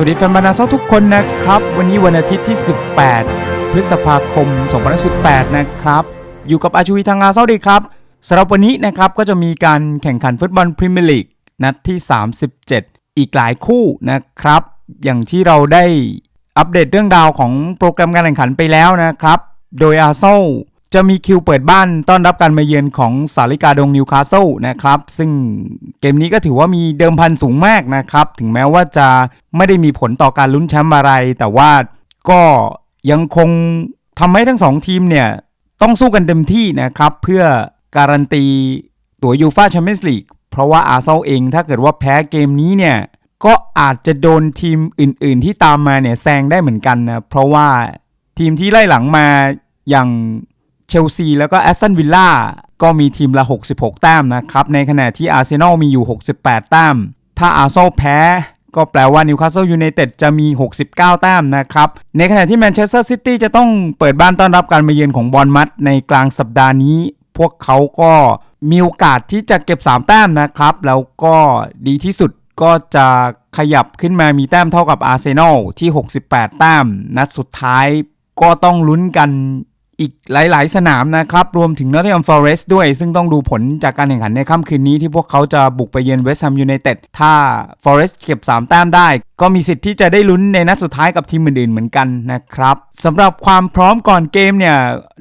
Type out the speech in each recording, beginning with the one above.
วัสดีแฟนบอลนาเซาทุกคนนะครับ วันนี้วันอาทิตย์ที่ 18 พฤษภาคม 2018 นะครับ อยู่กับอาชูวีทางอาเซาดีครับสำหรับวันนี้นะครับก็จะมีการแข่งขันฟุตบอลพรีเมียร์ลีกนัดที่ 37 อีกหลายคู่นะครับ อย่างที่เราได้อัปเดตเรื่องราวของโปรแกรมการแข่งขันไปแล้วนะครับ โดยอาเซา จะมีคิวเปิดบ้านต้อนรับการมาเยือนของสาริกาดงนิวคาสเซิลนะครับ ซึ่งเกมนี้ก็ถือว่ามีเดิมพันสูงมากนะครับ ถึงแม้ว่าจะไม่ได้มีผลต่อการลุ้นแชมป์อะไร แต่ว่าก็ยังคงทำให้ทั้งสองทีมเนี่ย ต้องสู้กันเต็มที่นะครับ เพื่อการันตีตั๋วยูฟาแชมเปี้ยนส์ลีกเพราะว่าอาร์เซนอเองถ้าเกิดว่าแพ้เกมนี้เนี่ยก็อาจจะโดนทีมอื่น ๆ ที่ตามมาเนี่ยแซงได้เหมือนกันนะเพราะว่าทีมที่ไล่หลังมาอย่าง เชลซีแล้วก็แอสตันวิลล่าก็มีทีมละ 66 แต้มนะครับ ในขณะที่อาร์เซนอลมีอยู่ 68 แต้ม ถ้าอาร์เซนอลแพ้ ก็แปลว่านิวคาสเซิลยูไนเต็ดจะมี 69 แต้มนะครับ ในขณะที่แมนเชสเตอร์ซิตี้จะต้องเปิดบ้านต้อนรับการมาเยือนของบอลมัดในกลางสัปดาห์นี้ พวกเขาก็มีโอกาสที่จะเก็บ 3 แต้มนะครับ แล้วก็ดีที่สุดก็จะขยับขึ้นมามีแต้มเท่ากับอาร์เซนอลที่ 68 แต้ม นัดสุดท้ายก็ต้องลุ้นกัน อีกหลาย ๆ สนามนะครับ รวมถึงนอตติงแฮมฟอเรสต์ด้วย ซึ่งต้องดูผลจากการแข่งขันในค่ำคืนนี้ที่พวกเขาจะบุกไปเยือนเวสต์แฮมยูไนเต็ดถ้าฟอเรสต์เก็บ 3 แต้มได้ ก็มีสิทธิ์ที่จะได้ลุ้นในนัดสุดท้ายกับทีมอื่น ๆ เหมือนกันนะครับสำหรับความพร้อมก่อนเกมเนี่ย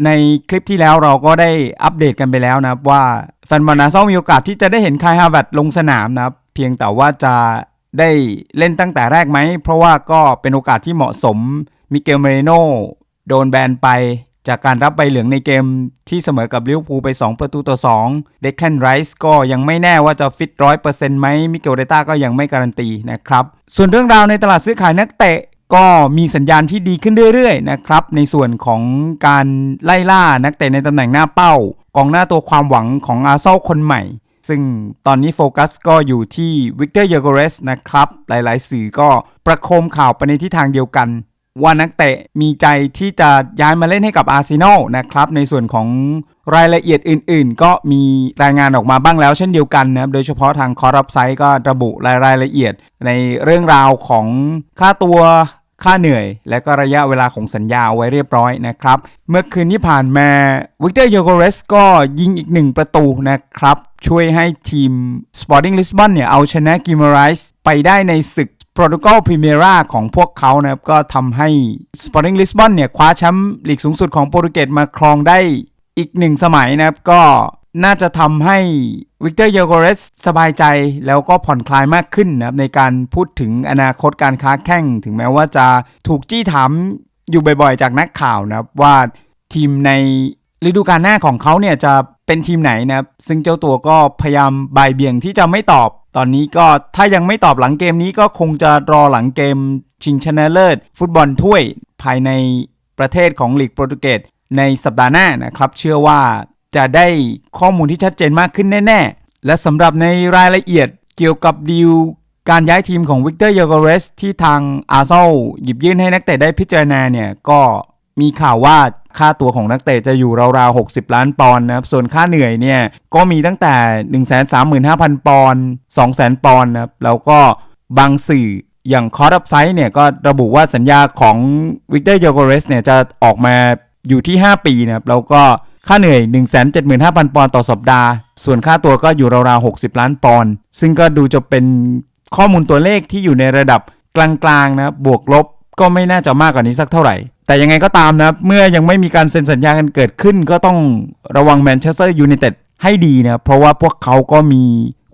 ในคลิปที่แล้วเราก็ได้อัปเดตกันไปแล้วนะครับว่าแฟนบอลนาเซามีโอกาสที่จะได้เห็นคายฮาวัตลงสนามนะครับเพียงแต่ว่าจะได้เล่นตั้งแต่แรกไหม เพราะว่าก็เป็นโอกาสที่เหมาะสมมิเกลเมเรโนโดนแบนไป จากการรับใบเหลืองในเกมที่เสมอกับลิเวอร์พูลไป 2 ประตูต่อ 2 เด็กแคนไรส์ก็ยังไม่แน่ว่าจะฟิตร้อยเปอร์เซ็นต์ไหมมิเกลเดต้าก็ยังไม่การันตีนะครับ ส่วนเรื่องราวในตลาดซื้อขายนักเตะก็มีสัญญาณที่ดีขึ้นเรื่อยๆนะครับ ในส่วนของการไล่ล่านักเตะในตำแหน่งหน้าเป้ากองหน้าตัวความหวังของอาร์เซนอลคนใหม่ ซึ่งตอนนี้โฟกัสก็อยู่ที่วิกเตอร์เยโกเรสนะครับ หลายๆ สื่อก็ประโคมข่าวไปในทิศทางเดียวกัน ว่านักเตะมีใจที่จะย้ายมาเล่นให้กับอาร์เซนอลนะครับในส่วนของรายละเอียดอื่น ๆ ก็มีรายงานออกมาบ้างแล้วเช่นเดียวกันนะครับโดยเฉพาะทางคอร์รับไซต์ก็ระบุรายรายละเอียดในเรื่องราวของค่าตัวค่าเหนื่อย และก็ระยะเวลาของสัญญาเอาไว้เรียบร้อยนะครับ เมื่อคืนที่ผ่านมาวิกเตอร์โยโกเรสก็ยิงอีกหนึ่งประตูนะครับ ช่วยให้ทีม Sporting Lisbon เนี่ยเอาชนะกิมไรส์ไปได้ในศึก โปรตุเกสพรีเมียราของพวกเขานะครับก็ทำให้ Sporting Lisbon เนี่ยคว้าแชมป์ลีกสูงสุดของโปรตุเกสมาครองได้อีกหนึ่งสมัยนะครับก็น่าจะทำให้วิกเตอร์เยโกเรสสบายใจแล้วก็ผ่อนคลายมากขึ้นนะครับในการพูดถึงอนาคตการค้าแข่ง ถึงแม้ว่าจะถูกจี้ถามอยู่บ่อยๆ จากนักข่าวนะครับว่าทีมในฤดูกาลหน้าของเขาเนี่ยจะ เป็นทีมไหนนะครับ ซึ่งเจ้าตัวก็พยายามบ่ายเบี่ยงที่จะไม่ตอบ ตอนนี้ก็ถ้ายังไม่ตอบหลังเกมนี้ก็คงจะรอหลังเกมชิงชนะเลิศ ฟุตบอลถ้วยภายในประเทศของลีกโปรตุเกสในสัปดาห์หน้านะครับ เชื่อว่าจะได้ข้อมูลที่ชัดเจนมากขึ้นแน่ ๆ และสำหรับในรายละเอียดเกี่ยวกับดีลการย้ายทีมของวิกเตอร์ยโกเรสที่ทางอาร์เซนหยิบยื่นให้นักเตะได้พิจารณาเนี่ยก็ มีข่าวว่าค่าตัวของนักเตะจะอยู่ราวๆ 60 ล้านปอนด์นะครับ ส่วนค่าเหนื่อยเนี่ย ก็มีตั้งแต่ 135,000 ปอนด์ 200,000 ปอนด์นะครับ แล้วก็บางสื่ออย่างคอร์ดับไซต์เนี่ยก็ระบุว่าสัญญาของวิกเตอร์โยโกเรสเนี่ยจะออกมาอยู่ที่ 5 ปีนะครับ แล้วก็ค่าเหนื่อย 175,000 ปอนด์ต่อสัปดาห์ ส่วนค่าตัวก็อยู่ราวๆ 60 ล้านปอนด์ ซึ่งก็ดูจะเป็นข้อมูลตัวเลขที่อยู่ในระดับกลางๆนะบวกลบ ก็ไม่น่าจะมากกว่านี้สักเท่าไหร่ แต่ยังไงก็ตามนะครับเมื่อยังไม่มีการเซ็นสัญญากันเกิดขึ้น ก็ต้องระวังแมนเชสเตอร์ยูไนเต็ดให้ดีนะเพราะว่าพวกเขาก็มี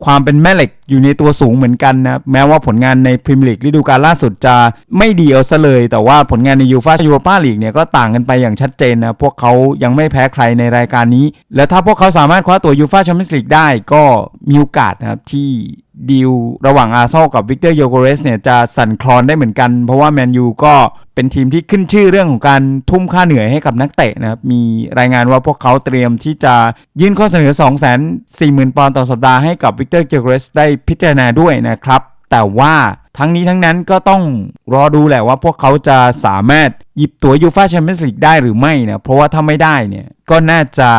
ความเป็นแม่เหล็ก อยู่ในตัวสูงเหมือนกันนะครับแม้ว่าผลงานในพรีเมียร์ลีกฤดูกาลล่าสุดจะไม่ดีเอาซะเลย แต่ว่าผลงานในยูฟายูโรปาลีกเนี่ยก็ต่างกันไปอย่างชัดเจนนะพวกเขายังไม่แพ้ใครในรายการนี้ และถ้าพวกเขาสามารถคว้าตัวยูฟาแชมเปี้ยนส์ลีกได้ก็มีโอกาสนะครับที่ดีลระหว่างอาร์เซนอลกับวิกเตอร์โยโกเรสเนี่ยจะสั่นคลอนได้เหมือนกัน เพราะว่าแมนยูก็เป็นทีมที่ขึ้นชื่อเรื่องของการทุ่มค่าเหนื่อยให้กับนักเตะนะครับ มีรายงานว่าพวกเขาเตรียมที่จะยื่นข้อเสนอ 2 4 0 0 0 0 ปอนด์ต่อสัปดาห์ให้กับวิกเตอร์โยโกเรสได้พิจารณาด้วยนะครับ แต่ว่าทั้งนี้ทั้งนั้นก็ต้องรอดูแหละว่าพวกเขาจะสามารถหยิบตัวยูฟาแชมเปี้ยนส์ลีกได้หรือไม่นะเพราะว่าถ้าไม่ได้เนี่ยก็น่าจะ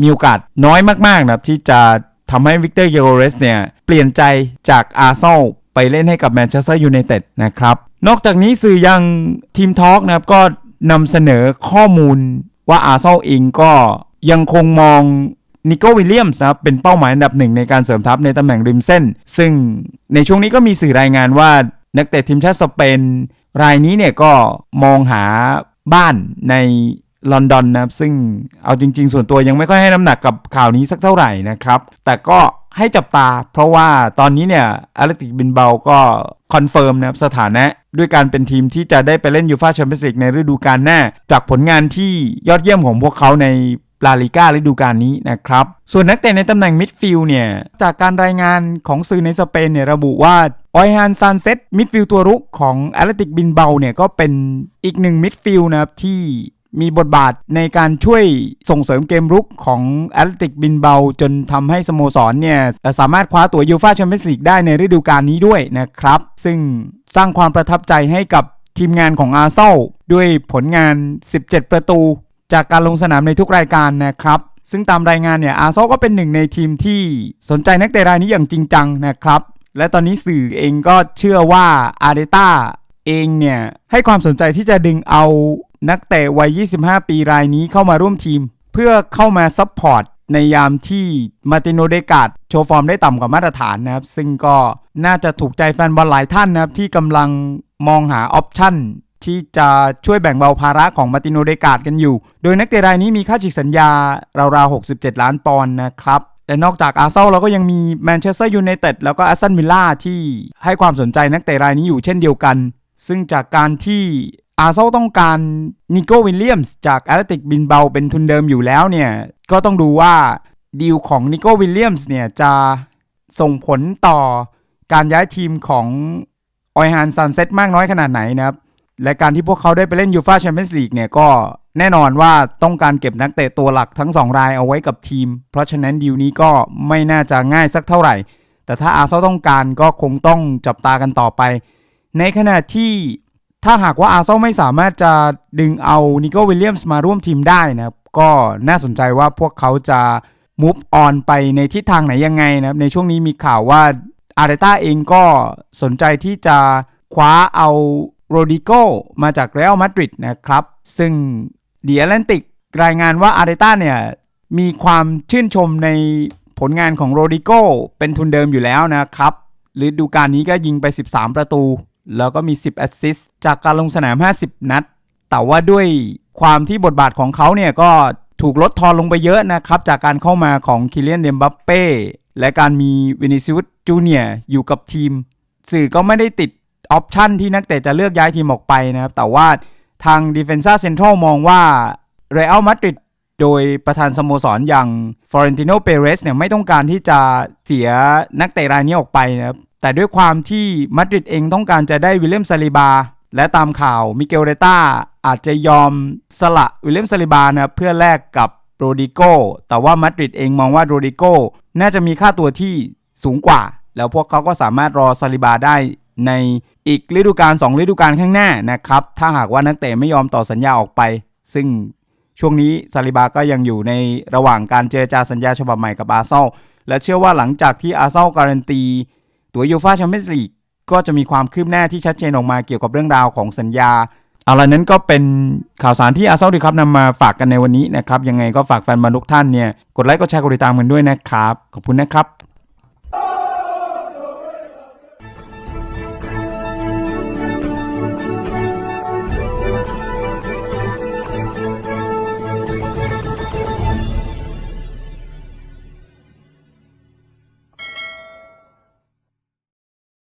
มีโอกาสน้อยมากๆนะครับที่จะทำให้วิกเตอร์เยโกเรสเนี่ยเปลี่ยนใจจากอาร์เซนอลไปเล่นให้กับแมนเชสเตอร์ยูไนเต็ดนะครับ นอกจากนี้สื่อยังทีมทอล์กนะครับก็นำเสนอข้อมูลว่าอาร์เซนอลเองก็ยังคงมอง นิโก้วิลเลียมส์นะครับเป็นเป้าหมายอันดับหนึ่งในการเสริมทัพในตำแหน่งริมเส้น ซึ่งในช่วงนี้ก็มีสื่อรายงานว่านักเตะทีมชาติสเปนรายนี้เนี่ยก็มองหาบ้านในลอนดอนนะครับ ซึ่งเอาจริง ๆ ส่วนตัวยังไม่ค่อยให้น้ำหนักกับข่าวนี้สักเท่าไหร่นะครับ แต่ก็ให้จับตา เพราะว่าตอนนี้เนี่ยอาร์ติกบินเบาก็คอนเฟิร์มนะครับสถานะด้วยการเป็นทีมที่จะได้ไปเล่นยูฟาแชมเปี้ยนส์ลีกในฤดูกาลหน้า จากผลงานที่ยอดเยี่ยมของพวกเขาใน ลาลิก้าฤดูกาลนี้นะครับ ส่วนนักเตะในตำแหน่งมิดฟิลด์เนี่ย จากการรายงานของสื่อในสเปนเนี่ยระบุว่าออยฮานซานเซตมิดฟิลด์ตัวรุกของแอตเลติกบินเบาเนี่ยก็เป็นอีกหนึ่งมิดฟิลด์นะครับที่มีบทบาทในการช่วยส่งเสริมเกมรุกของแอตเลติกบินเบา จนทำให้สโมสรเนี่ย สามารถคว้าตั๋วยูฟาแชมเปี้ยนส์ลีกได้ในฤดูกาลนี้ด้วยนะครับ ซึ่งสร้างความประทับใจให้กับทีมงานของอาร์เซลด้วยผลงาน 17 ประตู จากการลงสนามในทุกรายการนะครับซึ่งตามรายงานเนี่ยอาร์ซอก็เป็นหนึ่งในทีมที่สนใจนักเตะรายนี้อย่างจริงจังนะครับ และตอนนี้สื่อเองก็เชื่อว่าอาร์เดต้าเองเนี่ยให้ความสนใจที่จะดึงเอานักเตะวัย 25 ปีรายนี้เข้ามาร่วมทีม เพื่อเข้ามาซัพพอร์ตในยามที่มาร์ติโนเดกาดโชว์ฟอร์มได้ต่ำกว่ามาตรฐานนะครับ ซึ่งก็น่าจะถูกใจแฟนบอลหลายท่านนะครับที่กำลังมองหาออปชั่น ที่จะช่วยแบ่งเบาภาระของมาร์ติโนเดกาดกันอยู่ โดยนักเตะรายนี้มีค่าฉีกสัญญาราวๆ 67 ล้านปอนด์นะครับแต่นอกจากอาร์เซนอลเราก็ยังมีแมนเชสเตอร์ยูไนเต็ดแล้วก็แอสตันวิลล่าที่ให้ความสนใจนักเตะรายนี้อยู่เช่นเดียวกัน ซึ่งจากการที่อาร์เซนอลต้องการนิโก้วิลเลียมส์จากแอตเลติกบินเบาเป็นทุนเดิมอยู่แล้วเนี่ย ก็ต้องดูว่าดีลของนิโก้วิลเลียมส์เนี่ยจะส่งผลต่อการย้ายทีมของออยฮานซันเซ็ตมากน้อยขนาดไหนนะครับ และการที่พวกเขาได้ไปเล่นยูฟาแชมเปี้ยนส์ลีกเนี่ยก็แน่นอนว่าต้องการเก็บนักเตะตัวหลักทั้ง 2 รายเอาไว้กับทีม เพราะฉะนั้นดีลนี้ก็ไม่น่าจะง่ายสักเท่าไหร่ แต่ถ้าอาร์เซนอลต้องการก็คงต้องจับตากันต่อไป ในขณะที่ถ้าหากว่าอาร์เซนอลไม่สามารถจะดึงเอานิโก้วิลเลียมส์มาร่วมทีมได้นะครับก็น่าสนใจว่าพวกเขาจะ move on ไปในทิศทางไหนยังไงนะครับในช่วงนี้มีข่าวว่าอาร์เตต้าเองก็สนใจที่จะคว้าเอา โรดิโกมาจากเรอัลมาดริดนะครับ ซึ่งเดีแอตแลนติกรายงานว่าอาร์เตต้าเนี่ย มีความชื่นชมในผลงานของโรดิโกเป็นทุนเดิมอยู่แล้วนะครับฤดูกาลนี้ก็ยิงไป 13 ประตู แล้วก็มี 10 แอสซิสต์จากการลงสนาม 50 นัด แต่ว่าด้วยความที่บทบาทของเขาเนี่ยก็ถูกลดทอนลงไปเยอะนะครับ จากการเข้ามาของคิเลียนเดมบัปเป้และการมีวินิซิอุสจูเนียอยู่กับทีม สื่อก็ไม่ได้ติด ออปชันที่นักเตะจะเลือกย้ายทีมออกไปนะครับ แต่ว่าทาง d e f e n s a Central มองว่าเรอัลมาดริดโดยประธานสโมสรอย่างฟลอเรนติโนเปเรสเนี่ยไม่ต้องการที่จะเสียนักเตะรายนี้ออกไปนะครับ แต่ด้วยความที่มาดริดเองต้องการจะได้วิลเลียมซาลิบา และตามข่าวมิเกลเรต้าอาจจะยอมสละวิลเลียมซาลิบานะครับเพื่อแลกกับโรดิโกแต่ว่ามาดริดเองมองว่าโรดิโกน่าจะมีค่าตัวที่สูงกว่า แล้วพวกเขาก็สามารถรอซาลิบาได้ ในอีกฤดูกาล2ฤดูกาลข้างหน้านะครับ ถ้าหากว่านักเตะไม่ยอมต่อสัญญาออกไป ซึ่งช่วงนี้ซาลิบาก็ยังอยู่ในระหว่างการเจรจาสัญญาฉบับใหม่กับอาเซนอลและเชื่อว่าหลังจากที่อาเซนอลการันตี ตัวยูฟาแชมเปี้ยนส์ลีกก็จะมีความคืบหน้าที่ชัดเจนออกมาเกี่ยวกับเรื่องราวของสัญญาอาละนั้นก็เป็นข่าวสารที่อาเซนอลดีครับนำมาฝากกันในวันนี้นะครับ ยังไงก็ฝากแฟนบอลทุกท่านเนี่ยกดไลค์กดแชร์กดติดตามกันด้วยนะครับ ขอบคุณนะครับ